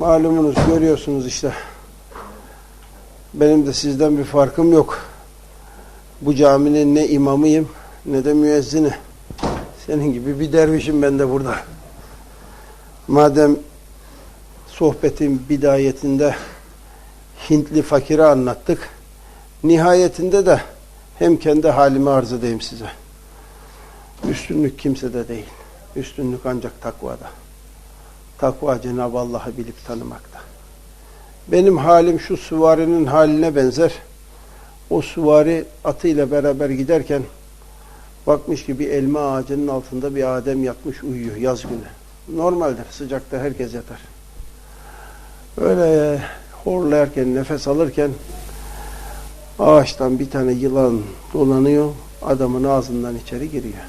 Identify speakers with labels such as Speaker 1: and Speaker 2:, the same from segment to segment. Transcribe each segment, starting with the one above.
Speaker 1: Malumunuz görüyorsunuz işte. Benim de sizden bir farkım yok. Bu caminin ne imamıyım ne de müezzini. Senin gibi bir dervişim ben de burada. Madem sohbetin bidayetinde Hintli fakiri anlattık. Nihayetinde de hem kendi halimi arz edeyim size. Üstünlük kimsede değil. Üstünlük ancak takvada. Takva Cenab-ı Allah'ı bilip tanımakta. Benim halim şu süvarinin haline benzer. O süvari atıyla beraber giderken bakmış ki bir elma ağacının altında bir Adem yatmış uyuyor yaz günü. Normaldir sıcakta herkes yatar. Öyle horlarken nefes alırken ağaçtan bir tane yılan dolanıyor adamın ağzından içeri giriyor.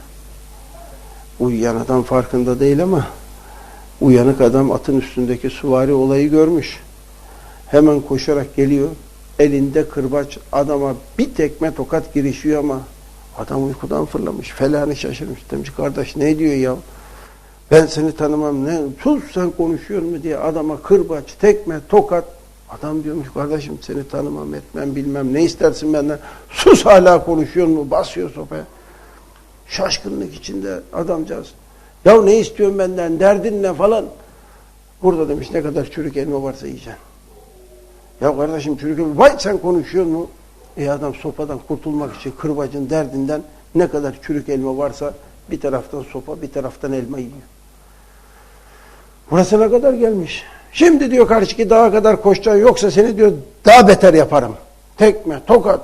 Speaker 1: Uyuyan adam farkında değil ama Uyanık adam atın üstündeki suvari olayı görmüş. Hemen koşarak geliyor. Elinde kırbaç adama bir tekme tokat girişiyor ama adam uykudan fırlamış. Felanı şaşırmış. Demiş kardeş ne diyor ya? Ben seni tanımam. Ne? Sus sen konuşuyor mu diye adama kırbaç, tekme, tokat. Adam diyormuş kardeşim seni tanımam etmem bilmem ne istersin benden. Sus hala konuşuyor mu? Basıyor sopaya. Şaşkınlık içinde adamcağız. Ya ne istiyorsun benden, derdin ne falan. Burada demiş ne kadar çürük elma varsa yiyeceksin. Ya kardeşim çürük elma, vay sen konuşuyor mu? E adam sopadan kurtulmak için kırbacın derdinden ne kadar çürük elma varsa bir taraftan sopa bir taraftan elma yiyor. Burası ne kadar gelmiş. Şimdi diyor karşıki dağa kadar koşacaksın yoksa seni diyor daha beter yaparım. Tekme, tokat,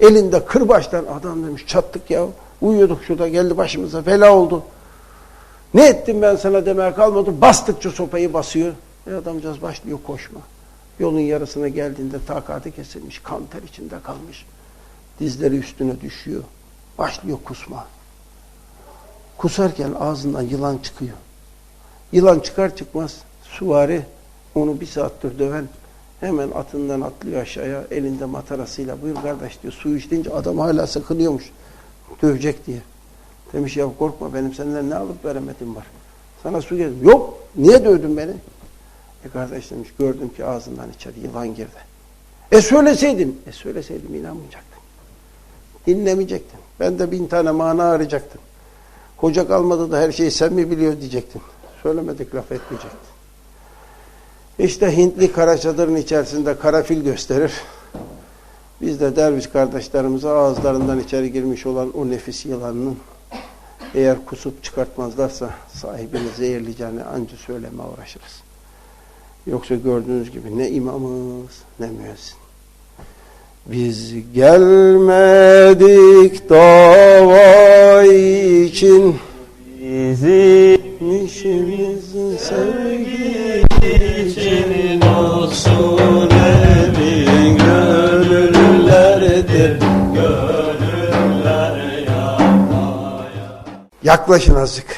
Speaker 1: elinde kırbaçtan adam demiş çattık ya. Uyuyorduk şurada geldi başımıza fela oldu. Ne ettim ben sana demeye kalmadı. Bastıkça sopayı basıyor. E adamcağız başlıyor koşma. Yolun yarısına geldiğinde takatı kesilmiş. Kan ter içinde kalmış. Dizleri üstüne düşüyor. Başlıyor kusma. Kusarken ağzından yılan çıkıyor. Yılan çıkar çıkmaz suvari onu bir saattir döven hemen atından atlıyor aşağıya elinde matarasıyla buyur kardeş diyor su içtince adam hala sıkılıyormuş dövecek diye. Demiş ya korkma benim senden ne alıp veremedim var. Sana su geldi. Yok. Niye dövdün beni? E kardeş demiş gördüm ki ağzından içeri yılan girdi. E söyleseydin. E söyleseydim inanmayacaktın. Dinlemeyecektin. Ben de bin tane mana arayacaktım. Koca kalmadı da her şeyi sen mi biliyor diyecektin. Söylemedik laf etmeyecektin. İşte Hintli kara çadırın içerisinde karafil gösterir. Biz de derviş kardeşlerimize ağızlarından içeri girmiş olan o nefis yılanının eğer kusup çıkartmazlarsa sahibini zehirleyeceğini anca söyleme uğraşırız. Yoksa gördüğünüz gibi ne imamız ne müezzin. Biz gelmedik dava için Yaklaşın azıcık.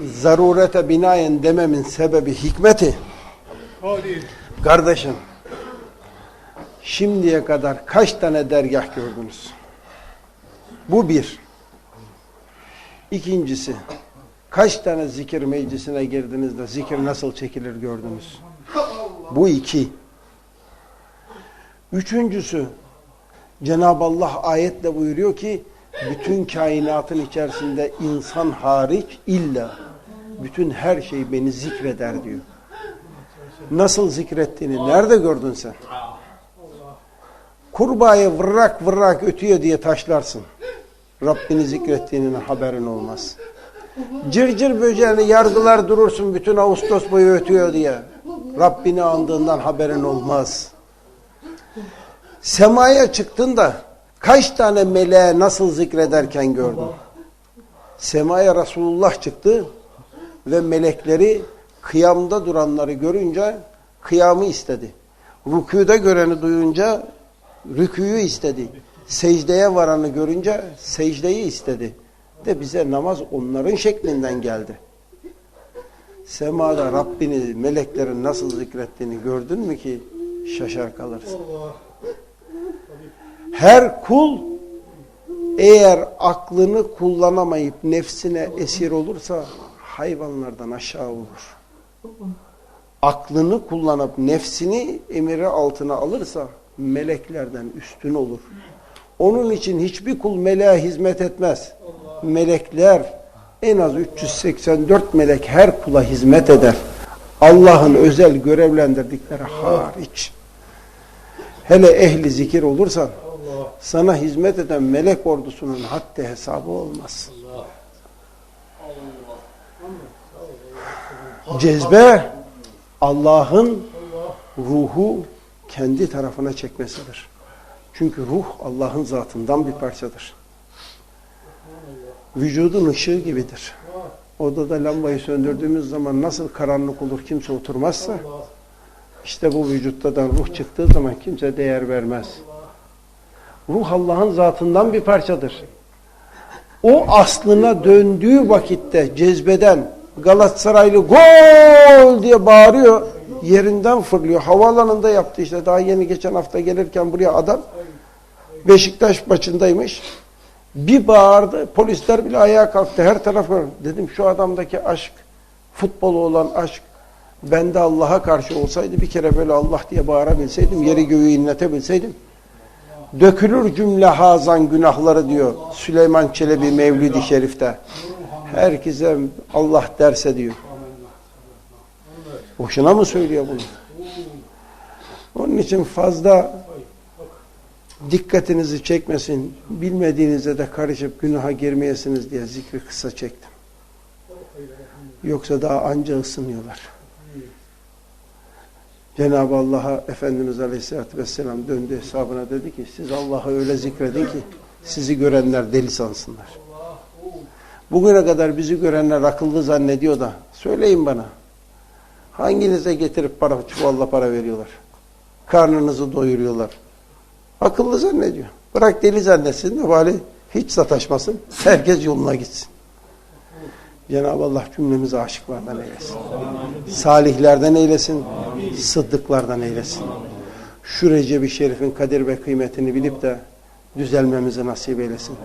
Speaker 1: Zarurete binaen dememin sebebi hikmeti. Kardeşim, şimdiye kadar kaç tane dergah gördünüz? Bu bir. İkincisi, kaç tane zikir meclisine girdiniz de zikir nasıl çekilir gördünüz? Bu iki. Üçüncüsü, Cenab-ı Allah ayetle buyuruyor ki, bütün kainatın içerisinde insan hariç illa bütün her şey beni zikreder diyor. Nasıl zikrettiğini nerede gördün sen? Kurbağayı vırrak vırrak ötüyor diye taşlarsın. Rabbini zikrettiğinin haberin olmaz. Cırcır böceğini yargılar durursun bütün Ağustos boyu ötüyor diye. Rabbini andığından haberin olmaz. Semaya çıktın da Kaç tane meleğe nasıl zikrederken gördüm. Semaya Resulullah çıktı ve melekleri kıyamda duranları görünce kıyamı istedi. Rükûda göreni duyunca rüküyü istedi. Secdeye varanı görünce secdeyi istedi. De bize namaz onların şeklinden geldi. Semada Rabbini, meleklerin nasıl zikrettiğini gördün mü ki şaşar kalırsın. Her kul eğer aklını kullanamayıp nefsine esir olursa hayvanlardan aşağı olur. aklını kullanıp nefsini emiri altına alırsa meleklerden üstün olur. Onun için hiçbir kul meleğe hizmet etmez. Melekler en az 384 melek her kula hizmet eder. Allah'ın özel görevlendirdikleri hariç. Hele ehli zikir olursan sana hizmet eden melek ordusunun haddi hesabı olmaz. Cezbe Allah'ın ruhu kendi tarafına çekmesidir. Çünkü ruh Allah'ın zatından bir parçadır. Vücudun ışığı gibidir. Odada lambayı söndürdüğümüz zaman nasıl karanlık olur kimse oturmazsa işte bu vücuttadan ruh çıktığı zaman kimse değer vermez. Ruh Allah'ın zatından bir parçadır. O aslına döndüğü vakitte cezbeden Galatasaraylı gol diye bağırıyor. Yerinden fırlıyor. Havaalanında yaptı işte. Daha yeni geçen hafta gelirken buraya adam Beşiktaş maçındaymış. Bir bağırdı. Polisler bile ayağa kalktı. Her tarafı. Dedim şu adamdaki aşk, futbolu olan aşk bende Allah'a karşı olsaydı bir kere böyle Allah diye bağırabilseydim, yeri göğü inletebilseydim. Dökülür cümle hazan günahları diyor Süleyman Çelebi Mevlidi Şerif'te. Herkese Allah derse diyor. Boşuna mı söylüyor bunu? Onun için fazla dikkatinizi çekmesin, bilmediğinizde de karışıp günaha girmeyesiniz diye zikri kısa çektim. Yoksa daha anca ısınıyorlar. Cenab-ı Allah'a Efendimiz Aleyhisselatü Vesselam döndü hesabına dedi ki siz Allah'ı öyle zikredin ki sizi görenler deli sansınlar. Bugüne kadar bizi görenler akıllı zannediyor da söyleyin bana hanginize getirip para çuvalla para veriyorlar? Karnınızı doyuruyorlar. Akıllı zannediyor. Bırak deli zannetsin de bari hiç sataşmasın. Herkes yoluna gitsin. Cenab-ı Allah cümlemizi aşıklardan eylesin. Salihlerden eylesin. Sıddıklardan eylesin. Şu Recep-i Şerif'in kadir ve kıymetini bilip de düzelmemizi nasip eylesin.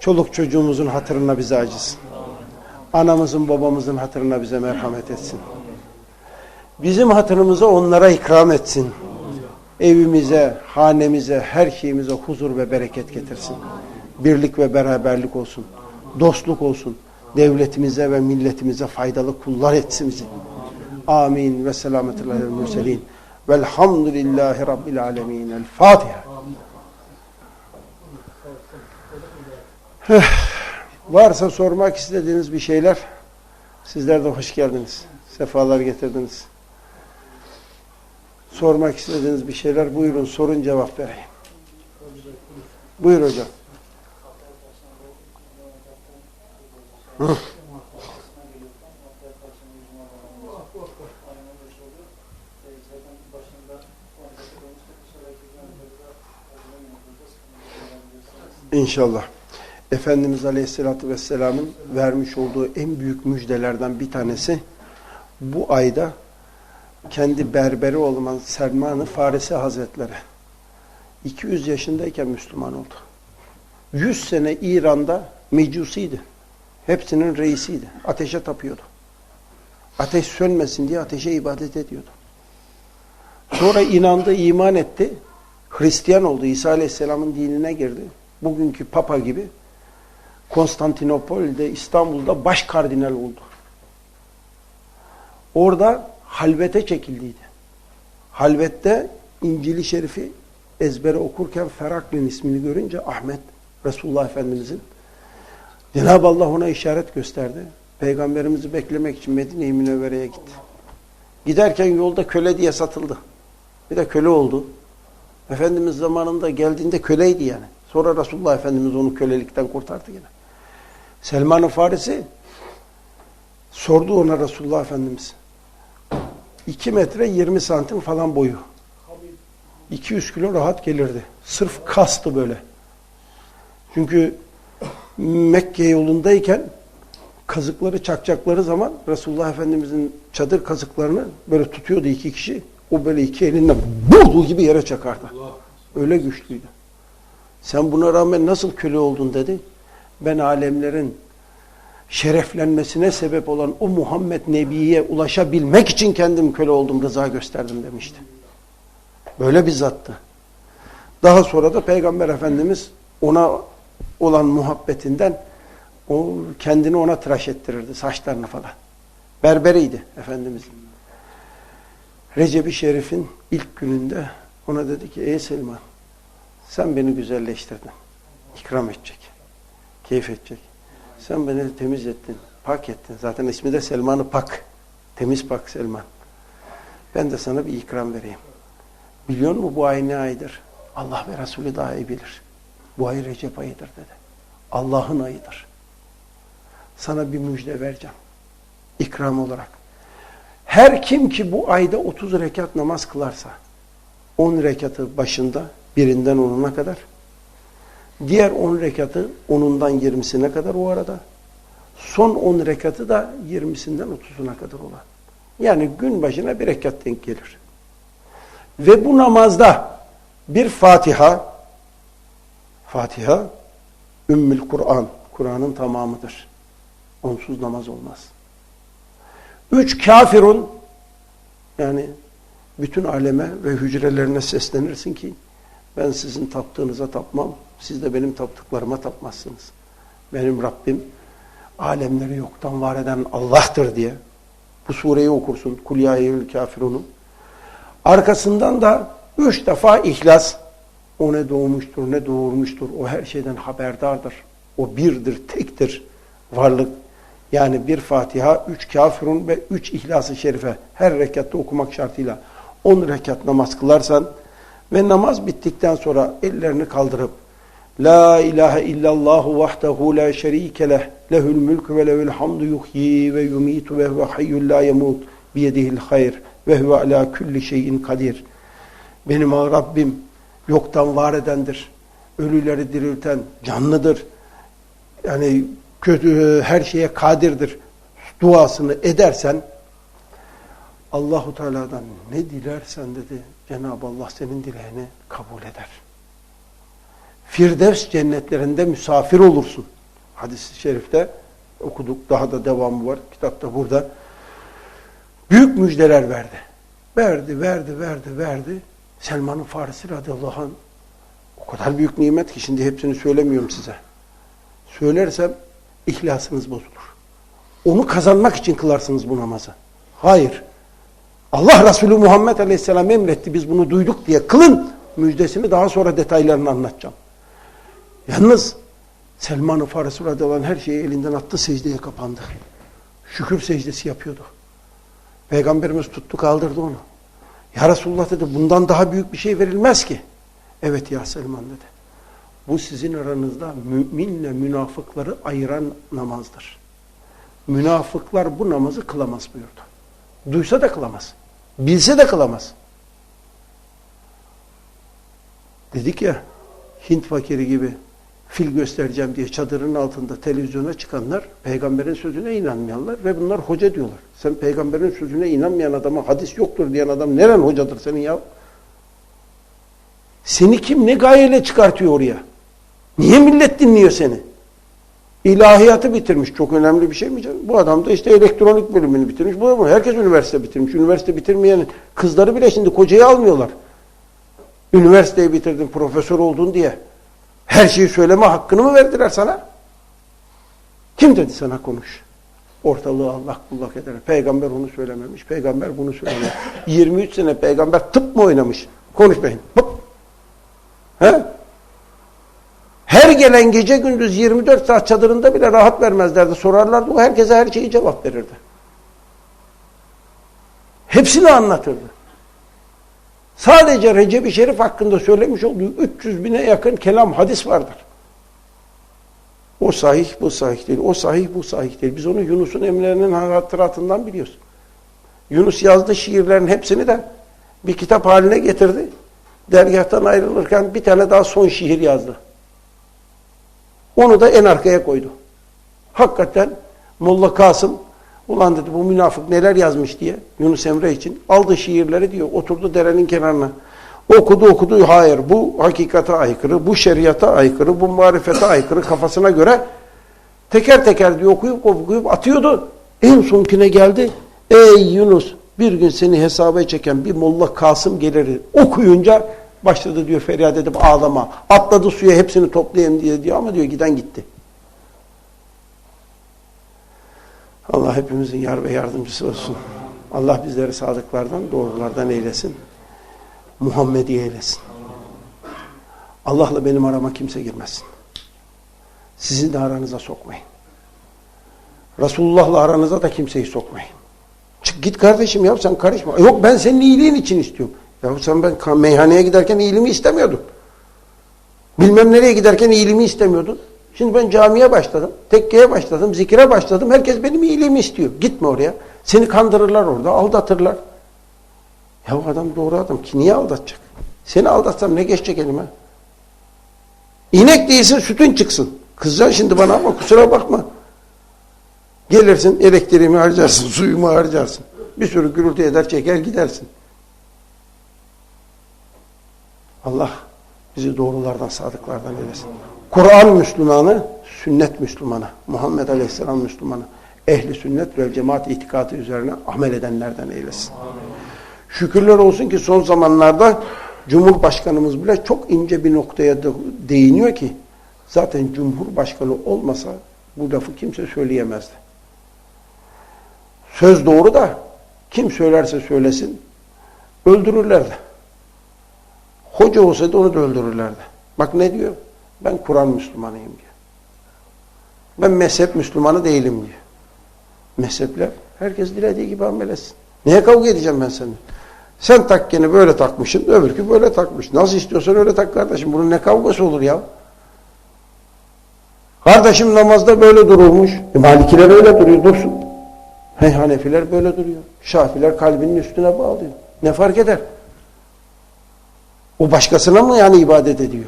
Speaker 1: Çoluk çocuğumuzun hatırına bize acısın. Anamızın babamızın hatırına bize merhamet etsin. Bizim hatırımıza onlara ikram etsin. Evimize, hanemize, her şeyimize huzur ve bereket getirsin. Birlik ve beraberlik olsun. Dostluk olsun. Devletimize ve milletimize faydalı kullar etsin bizi. Amin ve selametullahi mürselin. Velhamdülillahi Rabbil alemin. El Fatiha. Varsa sormak istediğiniz bir şeyler, sizler de hoş geldiniz. Sefalar getirdiniz. Sormak istediğiniz bir şeyler buyurun sorun cevap vereyim. Buyur hocam. İnşallah. Efendimiz Aleyhisselatü Vesselam'ın vermiş olduğu en büyük müjdelerden bir tanesi bu ayda kendi berberi olan Selman-ı Farisi Hazretleri 200 yaşındayken Müslüman oldu. 100 sene İran'da mecusiydi. Hepsinin reisiydi. Ateşe tapıyordu. Ateş sönmesin diye ateşe ibadet ediyordu. Sonra inandı, iman etti. Hristiyan oldu. İsa Aleyhisselam'ın dinine girdi. Bugünkü Papa gibi Konstantinopol'de, İstanbul'da baş kardinal oldu. Orada halvete çekildiydi. Halvette İncil-i Şerif'i ezbere okurken Feraklin ismini görünce Ahmet Resulullah Efendimizin Cenab-ı Allah ona işaret gösterdi. Peygamberimizi beklemek için Medine-i Münevvere'ye gitti. Giderken yolda köle diye satıldı. Bir de köle oldu. Efendimiz zamanında geldiğinde köleydi yani. Sonra Resulullah Efendimiz onu kölelikten kurtardı yine. Selman-ı Farisi sordu ona Resulullah Efendimiz. 2 metre 20 santim falan boyu. 200 kilo rahat gelirdi. Sırf kastı böyle. Çünkü Mekke yolundayken kazıkları çakacakları zaman Resulullah Efendimizin çadır kazıklarını böyle tutuyordu iki kişi. O böyle iki elinden vurduğu gibi yere çakardı. Öyle güçlüydü. Sen buna rağmen nasıl köle oldun dedi. Ben alemlerin şereflenmesine sebep olan o Muhammed Nebi'ye ulaşabilmek için kendim köle oldum, rıza gösterdim demişti. Böyle bir zattı. Daha sonra da Peygamber Efendimiz ona olan muhabbetinden o kendini ona tıraş ettirirdi, saçlarını falan. Berberiydi Efendimizin. Recep-i Şerif'in ilk gününde ona dedi ki ey Selman sen beni güzelleştirdin. İkram edecek. Keyif edecek. Sen beni temiz ettin. Pak ettin. Zaten ismi de Selman-ı Pak. Temiz Pak Selman. Ben de sana bir ikram vereyim. Biliyor musun bu ay aydır? Allah ve Resulü daha iyi bilir. Bu ay Recep ayıdır dedi. Allah'ın ayıdır. Sana bir müjde vereceğim. İkram olarak. Her kim ki bu ayda 30 rekat namaz kılarsa 10 rekatı başında birinden onuna kadar diğer 10 rekatı onundan 20'sine kadar o arada son 10 rekatı da 20'sinden 30'una kadar olan. Yani gün başına bir rekat denk gelir. Ve bu namazda bir Fatiha Fatiha Ümmül Kur'an Kur'an'ın tamamıdır. Onsuz namaz olmaz. Üç kafirun yani bütün aleme ve hücrelerine seslenirsin ki ben sizin taptığınıza tapmam. Siz de benim taptıklarıma tapmazsınız. Benim Rabbim alemleri yoktan var eden Allah'tır diye bu sureyi okursun. Kul ya eyyül kafirunu. Arkasından da üç defa ihlas. O ne doğmuştur, ne doğurmuştur. O her şeyden haberdardır. O birdir, tektir varlık. Yani bir Fatiha, üç kafirun ve üç İhlas-ı Şerife her rekatta okumak şartıyla on rekat namaz kılarsan ve namaz bittikten sonra ellerini kaldırıp La ilahe illallahu vahdehu la şerike leh lehül mülk ve lehül hamdu yuhyi ve yumitu ve huve hayyul la yemut biyedihil hayr ve huve ala kulli şeyin kadir. Benim Rabbim yoktan var edendir. Ölüleri dirilten canlıdır. Yani kötü her şeye kadirdir. Duasını edersen Allahu Teala'dan ne dilersen dedi Cenab-ı Allah senin dileğini kabul eder. Firdevs cennetlerinde misafir olursun. Hadis-i şerifte okuduk. Daha da devamı var. Kitapta burada. Büyük müjdeler verdi. Verdi, verdi, verdi, verdi. Selman-ı Farisi radıyallahu anh o kadar büyük nimet ki şimdi hepsini söylemiyorum size. Söylersem ihlasınız bozulur. Onu kazanmak için kılarsınız bu namazı. Hayır. Allah Resulü Muhammed Aleyhisselam emretti biz bunu duyduk diye kılın müjdesini daha sonra detaylarını anlatacağım. Yalnız Selman-ı Farisi radıyallahu anh her şeyi elinden attı secdeye kapandı. Şükür secdesi yapıyordu. Peygamberimiz tuttu kaldırdı onu. Ya Resulullah dedi bundan daha büyük bir şey verilmez ki. Evet ya Selman dedi. Bu sizin aranızda müminle münafıkları ayıran namazdır. Münafıklar bu namazı kılamaz buyurdu. Duysa da kılamaz. Bilse de kılamaz. Dedik ya Hint fakiri gibi fil göstereceğim diye çadırın altında televizyona çıkanlar peygamberin sözüne inanmayanlar ve bunlar hoca diyorlar. Sen peygamberin sözüne inanmayan adama hadis yoktur diyen adam neren hocadır senin ya? Seni kim ne gayeyle çıkartıyor oraya? Niye millet dinliyor seni? İlahiyatı bitirmiş. Çok önemli bir şey mi canım? Bu adam da işte elektronik bölümünü bitirmiş. Bu adam herkes üniversite bitirmiş. Üniversite bitirmeyen kızları bile şimdi kocayı almıyorlar. Üniversiteyi bitirdin, profesör oldun diye. Her şeyi söyleme hakkını mı verdiler sana? Kim dedi sana konuş? Ortalığı Allah kullak eder. Peygamber onu söylememiş. Peygamber bunu söylemiş. 23 sene peygamber tıp mı oynamış? Konuşmayın. Hop. He? Her gelen gece gündüz 24 saat çadırında bile rahat vermezlerdi. Sorarlardı. O herkese her şeyi cevap verirdi. Hepsini anlatırdı. Sadece Recep-i Şerif hakkında söylemiş olduğu 300 bine yakın kelam hadis vardır. O sahih, bu sahih değil. O sahih, bu sahih değil. Biz onu Yunus'un emlerinin hatıratından biliyoruz. Yunus yazdı şiirlerin hepsini de bir kitap haline getirdi. Dergahtan ayrılırken bir tane daha son şiir yazdı. Onu da en arkaya koydu. Hakikaten Molla Kasım ulan dedi bu münafık neler yazmış diye Yunus Emre için aldı şiirleri diyor oturdu derenin kenarına. Okudu okudu hayır bu hakikate aykırı, bu şeriata aykırı, bu marifete aykırı kafasına göre Teker teker diyor okuyup okuyup atıyordu. En sonkine geldi. Ey Yunus bir gün seni hesaba çeken bir Molla Kasım gelir. Okuyunca başladı diyor feryat edip ağlama. Atladı suya hepsini toplayayım diye diyor ama diyor giden gitti. Allah hepimizin yar ve yardımcısı olsun. Allah bizleri sadıklardan, doğrulardan eylesin. Muhammedi eylesin. Allah'la benim arama kimse girmesin. Sizin de aranıza sokmayın. Resulullah'la aranıza da kimseyi sokmayın. Çık git kardeşim ya sen karışma. Yok ben senin iyiliğin için istiyorum. Ya sen ben meyhaneye giderken iyiliğimi istemiyordun. Bilmem nereye giderken iyiliğimi istemiyordun. Şimdi ben camiye başladım, tekkeye başladım, zikire başladım. Herkes benim iyiliğimi istiyor. Gitme oraya. Seni kandırırlar orada, aldatırlar. Ya o adam doğru adam ki niye aldatacak? Seni aldatsam ne geçecek elime? İnek değilsin sütün çıksın. Kızacaksın şimdi bana ama kusura bakma. Gelirsin elektriğimi harcarsın, suyumu harcarsın. Bir sürü gürültü eder çeker gidersin. Allah bizi doğrulardan, sadıklardan eylesin. Kur'an Müslümanı, sünnet Müslümanı, Muhammed Aleyhisselam Müslümanı, ehli sünnet ve cemaat itikadı üzerine amel edenlerden eylesin. Şükürler olsun ki son zamanlarda Cumhurbaşkanımız bile çok ince bir noktaya değiniyor ki zaten Cumhurbaşkanı olmasa bu lafı kimse söyleyemezdi. Söz doğru da kim söylerse söylesin öldürürlerdi. Hoca olsaydı onu da öldürürlerdi. Bak ne diyor? Ben Kur'an Müslümanıyım diyor. Ben mezhep Müslümanı değilim diyor. Mezhepler herkes dilediği gibi amel etsin. Neye kavga edeceğim ben seninle? Sen takkeni böyle takmışsın, öbürkü böyle takmış. Nasıl istiyorsan öyle tak kardeşim. Bunun ne kavgası olur ya? Kardeşim namazda böyle durulmuş. E, Malikiler öyle duruyor, dursun. Hey, Hanefiler böyle duruyor. Şafiler kalbinin üstüne bağlıyor. Ne fark eder? O başkasına mı yani ibadet ediyor?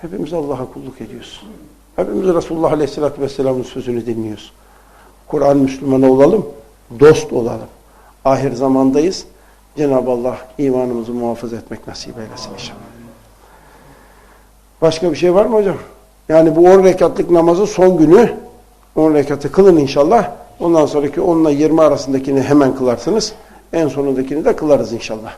Speaker 1: Hepimiz Allah'a kulluk ediyoruz. Hepimiz Resulullah Aleyhisselatü Vesselam'ın sözünü dinliyoruz. Kur'an Müslümanı olalım, dost olalım. Ahir zamandayız. Cenab-ı Allah imanımızı muhafaza etmek nasip eylesin inşallah. Başka bir şey var mı hocam? Yani bu 10 rekatlık namazı son günü 10 rekatı kılın inşallah. Ondan sonraki 10 ile 20 arasındakini hemen kılarsınız. En sonundakini de kılarız inşallah.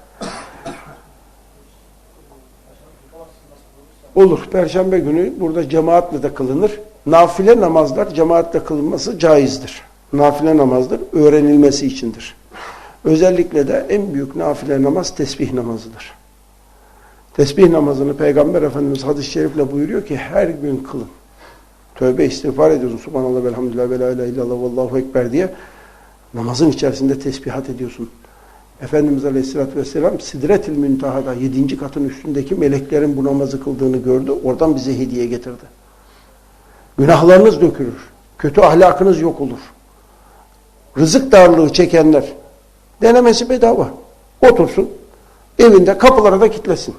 Speaker 1: Olur. Perşembe günü burada cemaatle de kılınır. Nafile namazlar cemaatle kılınması caizdir. Nafile namazdır. Öğrenilmesi içindir. Özellikle de en büyük nafile namaz tesbih namazıdır. Tesbih namazını Peygamber Efendimiz hadis-i şerifle buyuruyor ki her gün kılın. Tövbe istiğfar ediyorsun. Subhanallah velhamdülillah ve la ilahe illallah vallahu ekber diye. Namazın içerisinde tesbihat ediyorsun. Efendimiz Aleyhisselatü Vesselam Sidretil Müntaha'da yedinci katın üstündeki meleklerin bu namazı kıldığını gördü. Oradan bize hediye getirdi. Günahlarınız dökülür. Kötü ahlakınız yok olur. Rızık darlığı çekenler denemesi bedava. Otursun. Evinde kapılara da kitlesin.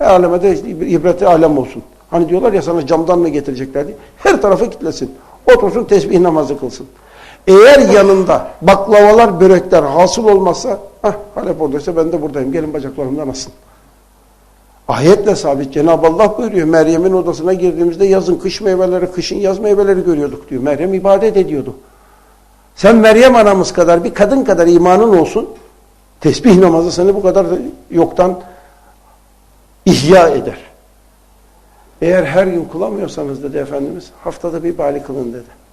Speaker 1: Aleme de ibreti alem olsun. Hani diyorlar ya sana camdan mı getireceklerdi? Her tarafı kitlesin. Otursun tesbih namazı kılsın. Eğer yanında baklavalar, börekler hasıl olmazsa, hah Halep oradaysa ben de buradayım. Gelin bacaklarımdan asın. Ayetle sabit. Cenab-ı Allah buyuruyor. Meryem'in odasına girdiğimizde yazın kış meyveleri, kışın yaz meyveleri görüyorduk diyor. Meryem ibadet ediyordu. Sen Meryem anamız kadar, bir kadın kadar imanın olsun. Tesbih namazı seni bu kadar yoktan ihya eder. Eğer her gün kılamıyorsanız dedi Efendimiz, haftada bir bali kılın dedi.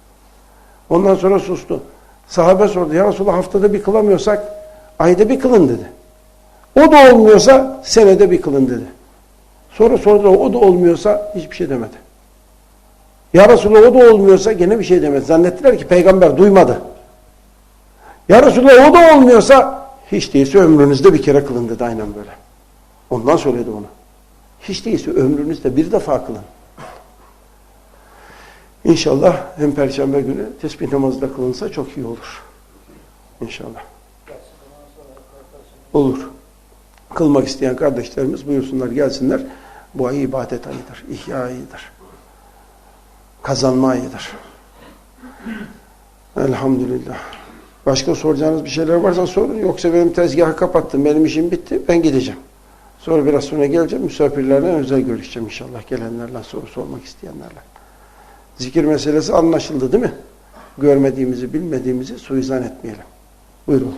Speaker 1: Ondan sonra sustu. Sahabe sordu, ya Resulallah haftada bir kılamıyorsak, ayda bir kılın dedi. O da olmuyorsa, senede bir kılın dedi. Sonra sordu, o da olmuyorsa hiçbir şey demedi. Ya Resulallah o da olmuyorsa gene bir şey demedi. Zannettiler ki peygamber duymadı. Ya Resulallah o da olmuyorsa hiç değilse ömrünüzde bir kere kılın dedi aynen böyle. Ondan söyledi onu. Hiç değilse ömrünüzde bir defa kılın. İnşallah hem perşembe günü tesbih namazı da kılınsa çok iyi olur. İnşallah. Olur. Kılmak isteyen kardeşlerimiz buyursunlar gelsinler. Bu ay ibadet ayıdır, ihya ayıdır. Kazanma ayıdır. Elhamdülillah. Başka soracağınız bir şeyler varsa sorun. Yoksa benim tezgahı kapattım. Benim işim bitti. Ben gideceğim. Sonra biraz sonra geleceğim. Misafirlerle özel görüşeceğim inşallah. Gelenlerle soru sormak isteyenlerle. Zikir meselesi anlaşıldı değil mi? Görmediğimizi, bilmediğimizi suizan etmeyelim. Buyurun.